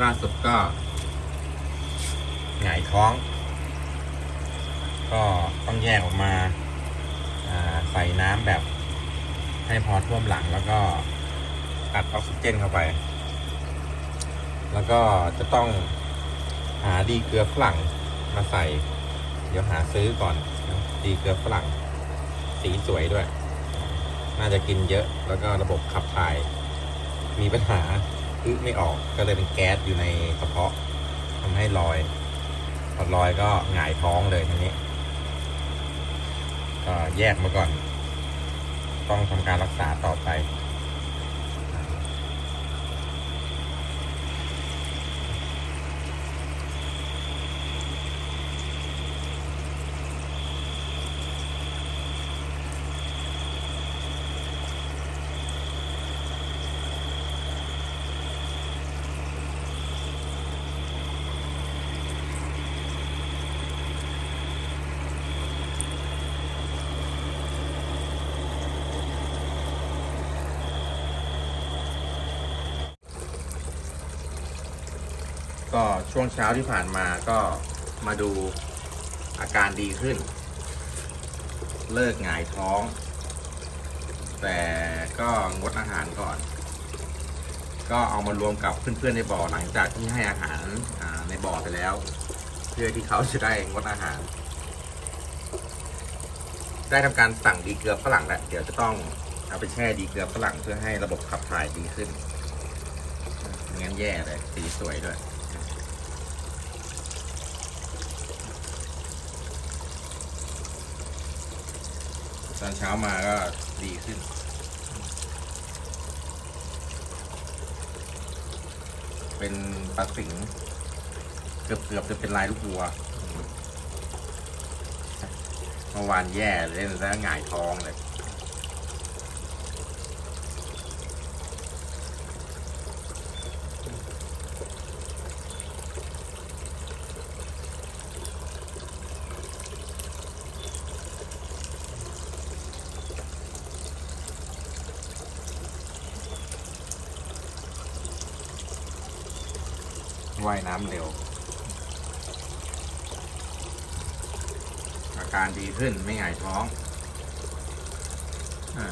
ล่าสุดก็หงายท้อง ก็ต้องแยกออกมาอ่าใส่น้ำแบบให้พอท่วมหลังแล้วก็อัดออกซิเจนเข้าไป แล้วก็จะต้องหาดีเกลือฝรั่งมาใส่ เดี๋ยวหาซื้อก่อนดีเกลือฝรั่ง สีสวยด้วย น่าจะกินเยอะแล้วก็ระบบขับถ่ายมีปัญหา อึไม่ออกก็เลยเป็นแก๊สอยู่ในกระเพาะทำให้ลอยพอลอยก็หงายท้องเลยทีนี้ ก็แยกมาก่อน ต้องทำการรักษาต่อไป ก็ช่วงเช้าที่ผ่านมาก็มาดูอาการดีขึ้น เลิกหงายท้อง แต่ก็งดอาหารก่อน ก็เอามารวมกับเพื่อนๆในบ่อหลังจากที่ให้อาหารในบ่อไปแล้ว เพื่อที่เขาจะได้งดอาหาร ได้ทำการสั่งดีเกลือฝรั่งแล้วเดี๋ยวจะต้องเอาไปแช่ดีเกลือฝรั่งเพื่อให้ระบบขับถ่ายดีขึ้นงั้นแย่เลยสีสวยด้วย ตอนเช้ามาก็ดีขึ้น เป็นปลาสิงเกือบเกือบจะเป็นลายลูกวัวเมื่อวานแย่เล่นแล้วหงายท้องเลย ว่ายน้ำเร็ว อาการดีขึ้นไม่หงายท้องอา